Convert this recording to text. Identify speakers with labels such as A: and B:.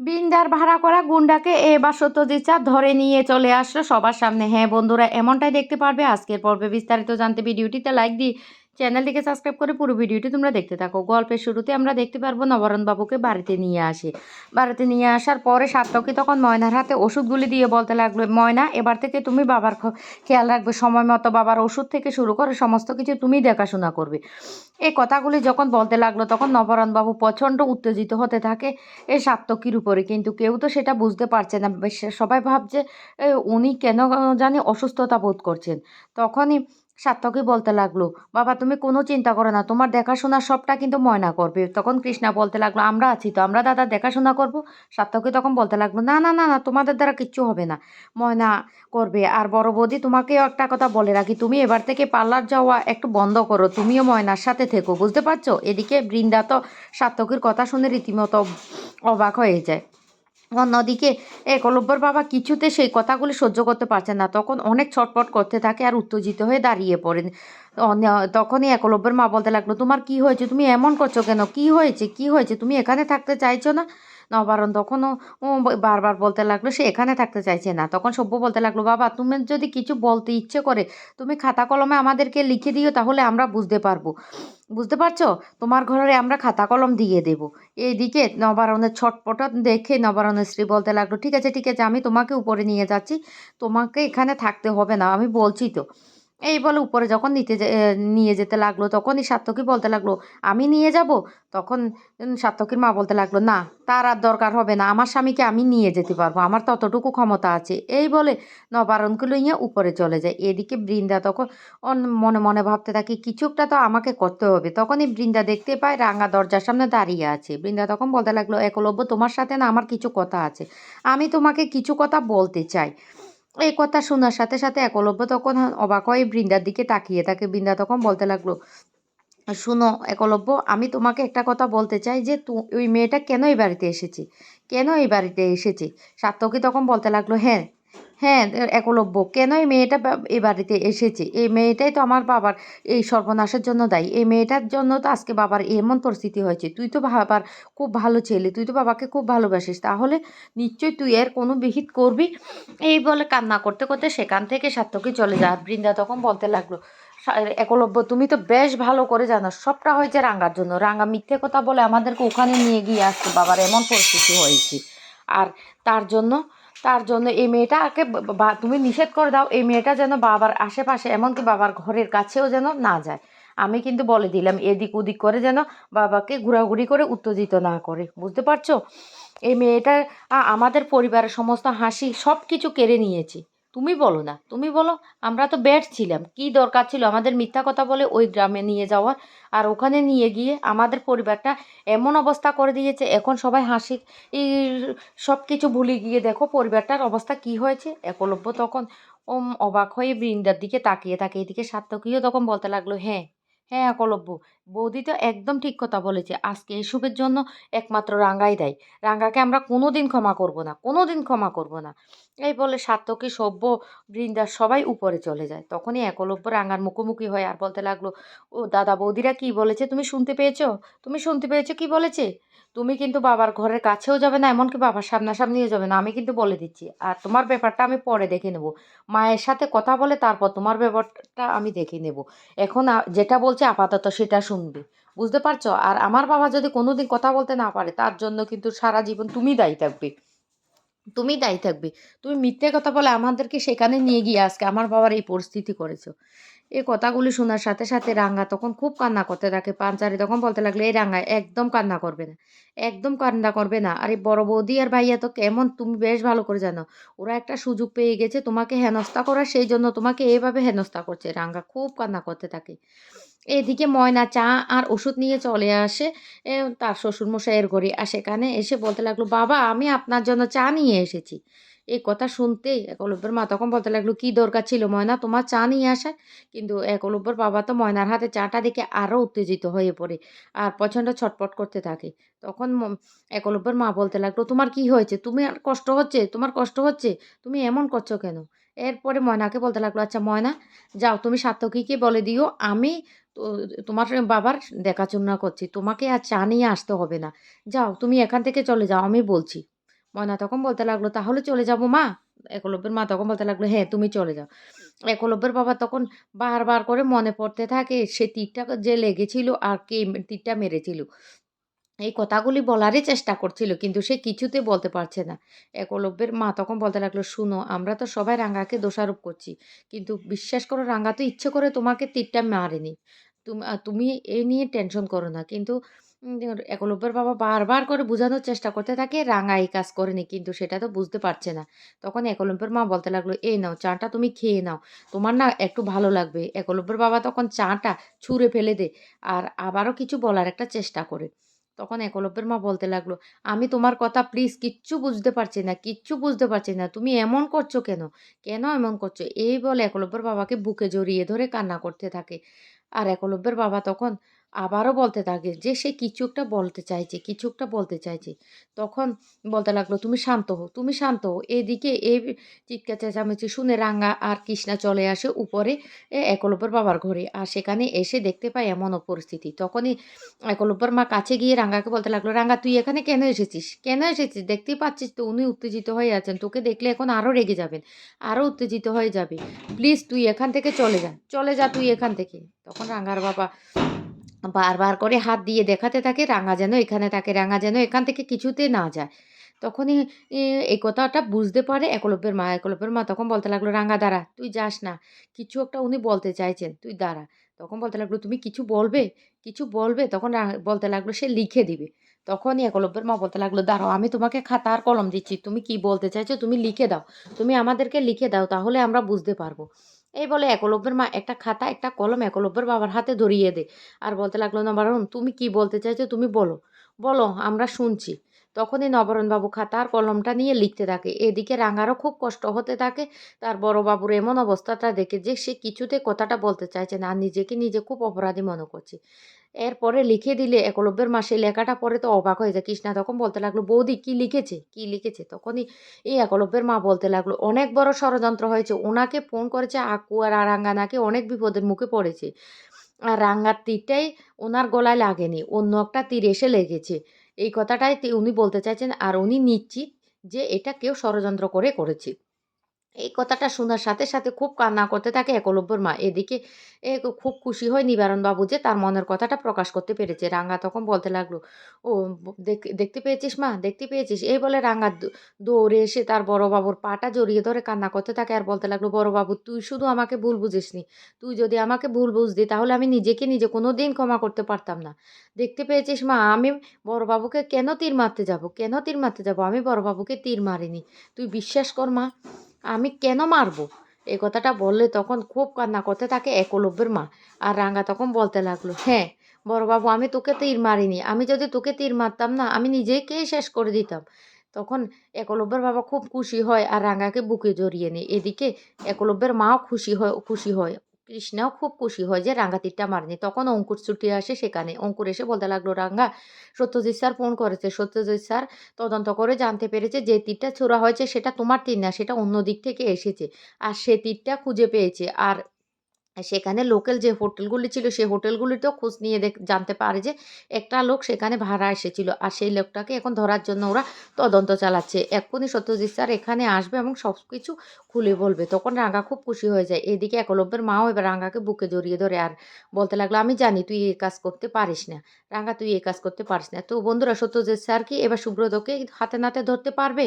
A: বিন্দার ভাড়া করা গুন্ডাকে এবার সত্যজিৎ ধরে নিয়ে চলে আসলো সবার সামনে। হ্যাঁ বন্ধুরা, এমনটাই দেখতে পারবে। আজকের পর্বে বিস্তারিত জানতে ভিডিওটিতে লাইক দিই চ্যানেলটিকে সাবস্ক্রাইব করে পুরো ভিডিওটি তোমরা দেখতে থাকো। গল্পের শুরুতে আমরা দেখতে পারব নবরণ বাবুকে বাড়িতে নিয়ে আসে। বাড়িতে নিয়ে আসার পরে সার্থকী তখন ময়নার হাতে ওষুধগুলি দিয়ে বলতে লাগল, ময়না, এবার থেকে তুমি বাবার খেয়াল রাখবে। সময় মতো বাবার ওষুধ থেকে শুরু করে সমস্ত কিছু তুমি দেখাশোনা করবে। এই কথাগুলি যখন বলতে লাগল, তখন নবরণ বাবু প্রচণ্ড উত্তেজিত হতে থাকে এই সাত্তকীর উপরে। কিন্তু কেউ তো সেটা বুঝতে পারছে না। সবাই ভাবছে উনি কেন জানি অসুস্থতা বোধ করছেন। তখনই সাত্তকী বলতে লাগল, বাবা, তুমি কোনো চিন্তা করো না, তোমার দেখাশোনা সবটা কিন্তু ময়না করবে। তখন কৃষ্ণা বলতে লাগল, আমরা আছি তো, আমরা দাদা দেখাশোনা করব? সাত্তকী তখন বলতে লাগল, না না না না, তোমাদের দ্বারা কিচ্ছু হবে না, ময়না করবে। আর বড় বৌদি তোমাকেও একটা কথা বলে রাখি, তুমি এবার থেকে পার্লার যাওয়া একটু বন্ধ করো, তুমিও ময়নার সাথে থেকো, বুঝতে পারছ? এদিকে বৃন্দা তো সাত্তকীর কথা শুনে রীতিমতো অবাক হয়ে যায়। অন্যদিকে একলব্যর বাবা কিছুতে সেই কথাগুলি সহ্য করতে পারছেন না। তখন অনেক ছটপট করতে থাকে আর উত্তেজিত হয়ে দাঁড়িয়ে পড়েন। তখনই একলব্যের মা বলতে লাগল, তোমার কি হয়েছে? তুমি এমন করছ কেন? কি হয়েছে? কি হয়েছে? তুমি এখানে থাকতে চাইছো না? নবারণ তখনও বারবার বলতে লাগল, সে এখানে থাকতে চাইছে না। তখন সভ্য বলতে লাগল, বাবা, তুমি যদি কিছু বলতে ইচ্ছে করে, তুমি খাতা কলমে আমাদেরকে লিখে দিও, তাহলে আমরা বুঝতে পারব। বুঝতে পারছ? তোমার ঘরে আমরা খাতা কলম দিয়ে দেবো। এইদিকে নবারণের ছটপট দেখে নবারণের স্ত্রী বলতে লাগল, ঠিক আছে ঠিক আছে, আমি তোমাকে উপরে নিয়ে যাচ্ছি। তোমাকে এখানে থাকতে হবে না, আমি বলছি তো। এই বলে, উপরে যখন নিতে নিয়ে যেতে লাগল, তখনই সার্থকী বলতে লাগল, আমি নিয়ে যাব? তখন সার্থকীর মা বলতে লাগল, না, তার আর দরকার হবে না, আমার স্বামীকে আমি নিয়ে যেতে পারব, আমার ততটুকু ক্ষমতা আছে। এই বলে নবারণকে লইয়া উপরে চলে যায়। এদিকে বৃন্দা তখন মনে মনে ভাবতে থাকি, কিছুটা তো আমাকে করতে হবে। তখনই বৃন্দা দেখতে পায়, রাঙা দরজার সামনে দাঁড়িয়ে আছে। বৃন্দা তখন বলতে লাগল, একলব্য, তোমার সাথে না আমার কিছু কথা আছে। আমি তোমাকে কিছু কথা বলতে চাই। এই কথা শোনার সাথে সাথে একলব্য তখন অবাক হয়ে বৃন্দার দিকে তাকিয়ে তাকে বৃন্দা তখন বলতে লাগল, শুনো একলব্য আমি তোমাকে একটা কথা বলতে চাই যে ওই মেয়েটা কেন এই বাড়িতে এসেছে? কেন এই বাড়িতে এসেছে? সার্থকী তখন বলতে লাগল হ্যাঁ হ্যাঁ একলব্য। কেন এই মেয়েটা এই বাড়িতে এসেছে? এই মেয়েটাই তো আমার বাবার এই সর্বনাশের জন্য দায়ী। এই মেয়েটার জন্য তো আজকে বাবার এমন পরিস্থিতি হয়েছে। তুই তো বাবার খুব ভালো ছেলে, তুই তো বাবাকে খুব ভালোবাসিস। তাহলে নিশ্চয়ই তুই এর কোনো বিহিত করবি? এই বলে কান্না করতে করতে সেখান থেকে সাত্তকী চলে যা বৃন্দা তখন বলতে লাগল একলব্য, তুমি তো বেশ ভালো করে জানো, সবটা হয়েছে রাঙ্গার জন্য। রাঙ্গা মিথ্যে কথা বলে আমাদেরকে ওখানে নিয়ে গিয়ে আসছে। বাবার এমন পরিস্থিতি হয়েছে। আর তার জন্য তার জন্য এই মেয়েটাকে তুমি নিষেধ করে দাও, এই মেয়েটা যেন বাবার আশেপাশে, এমনকি বাবার ঘরের কাছেও যেন না যায়। আমি কিন্তু বলে দিলাম, এদিক ওদিক করে যেন বাবাকে ঘোরাঘুরি করে উত্তেজিত না করে। বুঝতে পারছ? এই মেয়েটা আমাদের পরিবারের সমস্ত হাসি সব কিছু কেড়ে নিয়েছে। তুমি বলো না, তুমি বলো, আমরা তো ব্যাট ছিলাম। কি দরকার ছিল? আমাদের মিথ্যা কথা বলে ওই গ্রামে নিয়ে যাওয়ার আর ওখানে নিয়ে গিয়ে আমাদের পরিবারটা এমন অবস্থা করে দিয়েছে, এখন সবাই হাসি সব কিছু ভুলে গিয়ে দেখো পরিবারটার অবস্থা কি হয়েছে। একলব্য তখন ওম অবাক হয়ে বৃন্দার দিকে তাকিয়ে থাকে এদিকে সার্থকীয় তখন বলতে লাগল হ্যাঁ হ্যাঁ একলব্য বৌদি তো একদম ঠিক কথা বলেছে। আজকে এসবের জন্য একমাত্র রাঙ্গাই দেয়। রাঙ্গাকে আমরা কোনো দিন ক্ষমা করব না কোনো দিন ক্ষমা করব না। এই বলে সাত্তকী সভ্য বৃন্দার সবাই উপরে চলে যায়। তখনই একলব্য রাঙ্গার মুখোমুখি হয় আর বলতে লাগল, ও দাদা বৌদিরা কি বলেছে? তুমি শুনতে পেয়েছ? তুমি শুনতে পেয়েছ কি বলেছে? তুমি কিন্তু বাবার ঘরের কাছেও যাবে না, এমনকি বাবার সামনাসামনিও যাবে না। আমি কিন্তু বলে দিচ্ছি। আর তোমার ব্যাপারটা আমি পরে দেখে নেব। মায়ের সাথে কথা বলে তারপর তোমার ব্যাপারটা আমি দেখে নেব। এখন যেটা বলছে আপাতত সেটা শুনবে। বুঝতে পারছ? আর আমার বাবা যদি কোনোদিন কথা বলতে না পারে, তার জন্য কিন্তু সারা জীবন তুমি দায়ী থাকবে। তুমি দায়ী থাকবে। তুমি মিথ্যে কথা বলে আমাদেরকে সেখানে নিয়ে গিয়ে আজকে আমার বাবার এই পরিস্থিতি করেছ। এই কথাগুলি শোনার সাথে সাথে রাঙ্গা তখন খুব কান্না করতে থাকে। পাঞ্চারি তখন বলতে লাগলে, এই রাঙ্গা, একদম কান্না করবে না। একদম কান্না করবে না। আরে বড় বৌদি আর ভাইয়া তো কেমন? তুমি বেশ ভালো করে জানো। ওরা একটা সুযোগ পেয়ে গেছে তোমাকে হেনস্থা করার, সেই জন্য তোমাকে এভাবে হেনস্থা করছে। রাঙ্গা খুব কান্না করতে থাকে। এদিকে ময়না চা আর ওষুধ নিয়ে চলে আসে তার শ্বশুরমশাইয়ের ঘরে। আর সেখানে এসে বলতে লাগল, বাবা, আমি আপনার জন্য চা নিয়ে এসেছি। এই কথা শুনতেই একলব্যের মা তখন বলতে লাগল, কি দরকার ছিল ময়না? তোমার চা নিয়ে আসা কিন্তু একলব্যর বাবা তো ময়নার হাতে চাটা দেখে আরও উত্তেজিত হয়ে পড়ে আর প্রচণ্ড ছটপট করতে থাকে। তখন একলব্যর মা বলতে লাগল, তোমার কি হয়েছে? তুমি আর কষ্ট হচ্ছে? তোমার কষ্ট হচ্ছে? তুমি এমন করছ কেন? এরপরে ময়নাকে বলতে লাগল আচ্ছা ময়না, যাও তুমি সার্থকীকে বলে দিও, আমি তোমার বাবার দেখাশোনা করছি, তোমাকে আর চা নিয়ে আসতে হবে না। যাও, তুমি এখান থেকে চলে যাও, আমি বলছি। ময়না তখন বলতে লাগল, তাহলে চলে যাব মা? একলব্যের মা তখন বলতে লাগল হ্যাঁ তুমি চলে যাও। একলব্যের বাবা তখন বারবার করে মনে পড়তে থাকে, সে তীরটা যে লেগেছিল আর কে তীরটা মেরেছিল। এই কথাগুলি বলারই চেষ্টা করছিল, কিন্তু সে কিছুতে বলতে পারছে না। একলব্যের মা তখন বলতে লাগল, শুনো, আমরা তো সবাই রাঙ্গাকে দোষারোপ করছি, কিন্তু বিশ্বাস করো, রাঙ্গা তো ইচ্ছে করে তোমাকে তীরটা মারেনি। তুমি তুমি এই নিয়ে টেনশন করো না। কিন্তু একলব্যের বাবা বারবার করে বোঝানোর চেষ্টা করতে থাকে রাঙা এই কাজ করেনি, কিন্তু সেটা তো বুঝতে পারছে না। তখন একলব্যের মা বলতে লাগল এই নাও, চাটা তুমি খেয়ে নাও, তোমার না একটু ভালো লাগবে। একলব্যের বাবা তখন চাটা ছুঁড়ে ফেলে দে, আর আবারও কিছু বলার একটা চেষ্টা করে। তখন একলব্যের মা বলতে লাগল, আমি তোমার কথা প্লিজ কিচ্ছু বুঝতে পারছি না, কিচ্ছু বুঝতে পারছি না, তুমি এমন করছ কেন? কেন এমন করছ? এই বলে একলব্যের বাবাকে বুকে জড়িয়ে ধরে কান্না করতে থাকে। আর একলব্যের বাবা তখন আবারও বলতে থাকে যে, সে কিছু একটা বলতে চাইছে, কিছু একটা বলতে চাইছে। তখন বলতে লাগল, তুমি শান্ত হও, তুমি শান্ত হো এদিকে এই চিৎকার চেঁচামেচি শুনে রাঙ্গা আর কৃষ্ণা চলে আসে উপরে একলব্যের বাবার ঘরে। আর সেখানে এসে দেখতে পায় এমন পরিস্থিতি তখনই একলব্যর মা কাছে গিয়ে রাঙ্গাকে বলতে লাগল রাঙ্গা তুই এখানে কেন এসেছিস? কেন এসেছিস? দেখতেই পাচ্ছিস তো, উনি উত্তেজিত হয়ে আছেন। তোকে দেখলে এখন আরও রেগে যাবেন আরও উত্তেজিত হয়ে যাবে। প্লিজ, তুই এখান থেকে চলে যা চলে যা তুই এখান থেকে। তখন রাঙ্গার বাবা বারবার করে হাত দিয়ে দেখাতে থাকে, রাঙা যেন এখানে থাকে, রাঙা যেন এখান থেকে কিছুতে না যায়। তখনই এই কথাটা বুঝতে পারে একলব্যের মা। একলব্যের মা তখন বলতে লাগল, রাঙা, দাঁড়া, তুই যাস না। কিছু একটা উনি বলতে চাইছেন, তুই দাঁড়া। তখন বলতে লাগল, তুমি কিছু বলবে? কিছু বলবে? তখন বলতে লাগল, সে লিখে দিবে। তখনই একলব্যের মা বলতে লাগল, দাঁড়াও, আমি তোমাকে খাতা আর কলম দিচ্ছি। তুমি কি বলতে চাইছো, তুমি লিখে দাও। তুমি আমাদেরকে লিখে দাও, তাহলে আমরা বুঝতে পারব। এই বলে একলব্যের মা একটা খাতা, একটা কলম একলব্যের বাবার হাতে ধরিয়ে দে। আর বলতে লাগল, না, বারণ, তুমি কি বলতে চাইছো তুমি বলো। বলো, আমরা শুনছি। তখনই নবরণবাবু খাতা আর কলমটা নিয়ে লিখতে থাকে। এদিকে রাঙারও খুব কষ্ট হতে থাকে। তার বড় বাবুর এমন অবস্থাটা দেখে যে সে কিছুতে কথাটা বলতে চাইছে না নিজেকে নিজে খুব অপরাধী মনে করছে। এরপরে লিখে দিলে একলব্যের মা সেই লেখাটা পরে তো অবাক হয়ে যায়, কৃষ্ণা তখন বলতে লাগল, বৌদি, কি লিখেছে? কি লিখেছে? তখনই এই একলব্যের মা বলতে লাগল, অনেক বড় ষড়যন্ত্র হয়েছে, ওনাকে ফোন করেছে আকু আর আরাঙ্গা নাকি অনেক বিপদের মুখে পড়েছে। আর রাঙ্গার তীরটাই ওনার গলায় লাগেনি, অন্য একটা তীর এসে লেগেছে। এই কথাটাই উনি বলতে চাইছেন আর উনি নিশ্চিত যে এটা কেউ ষড়যন্ত্র করে করেছে। এই কথাটা শোনার সাথে সাথে খুব কান্না করতে থাকে একলব্যর মা। এদিকে এ খুব খুশি হয় নিবারণ বাবু যে তার মনের কথাটা প্রকাশ করতে পেরেছে। রাঙ্গা তখন বলতে লাগল, ও, দেখ- দেখতে পেয়েছিস মা? দেখতে পেয়েছিস? এই বলে রাঙ্গা দৌড়ে এসে তার বড় বাবুর পাটা জড়িয়ে ধরে কান্না করতে থাকে আর বলতে লাগল, বড় বাবু, তুই শুধু আমাকে ভুল বুঝিসনি। তুই যদি আমাকে ভুল বুঝদি তাহলে আমি নিজেকে নিজে কোনো দিন ক্ষমা করতে পারতাম না। দেখতে পেয়েছিস মা? আমি বড় বাবুকে কেন তীর মারতে যাব? কেন তীর মারতে যাব? আমি বড় বাবুকে তীর মারিনি। তুই বিশ্বাস কর মা আমি কেন মারবো? এই কথাটা বললে তখন খুব কান্না করতে থাকে একলব্যের মা। আর রাঙ্গা তখন বলতে লাগল হ্যাঁ বড় বাবু আমি তোকে তীর মারিনি। আমি যদি তোকে তীর মারতাম না, আমি নিজেকেই শেষ করে দিতাম। তখন একলব্যের বাবা খুব খুশি হয় আর রাঙ্গাকে বুকে জড়িয়ে নেয়। এদিকে একলব্যের মাও খুশি হয় খুশি হয়। কৃষ্ণাও খুব খুশি হয় যে রাঙ্গা তীরটা মারেনি। তখন অঙ্কুর ছুটি আসে সেখানে। অঙ্কুর এসে বলতে লাগল রাঙ্গা সত্যজিৎ স্যার ফোন করেছে। সত্যজিৎ স্যার তদন্ত করে জানতে পেরেছে যে তীরটা ছোড়া হয়েছে সেটা তোমার তীর না, সেটা অন্য দিক থেকে এসেছে। আর সে তীরটা খুঁজে পেয়েছে। আর সেখানে লোকাল যে হোটেলগুলি ছিল সেই হোটেলগুলিতেও খোঁজ নিয়ে দেখ, জানতে পারে যে একটা লোক সেখানে ভাড়া এসেছিল। আর সেই লোকটাকে এখন ধরার জন্য ওরা তদন্ত চালাচ্ছে। এক্ষুনি সত্যজিৎ স্যার এখানে আসবে এবং সব কিছু খুলে বলবে। তখন রাঙ্গা খুব খুশি হয়ে যায়। এদিকে একলব্যের মাও এবার রাঙ্গাকে বুকে জড়িয়ে ধরে আর বলতে লাগল, আমি জানি তুই এই কাজ করতে পারিস না। রাঙ্গা তুই এই কাজ করতে পারিস না। তো বন্ধুরা, সত্যজিৎ স্যার কি এবার সুব্রতকে হাতে নাতে ধরতে পারবে?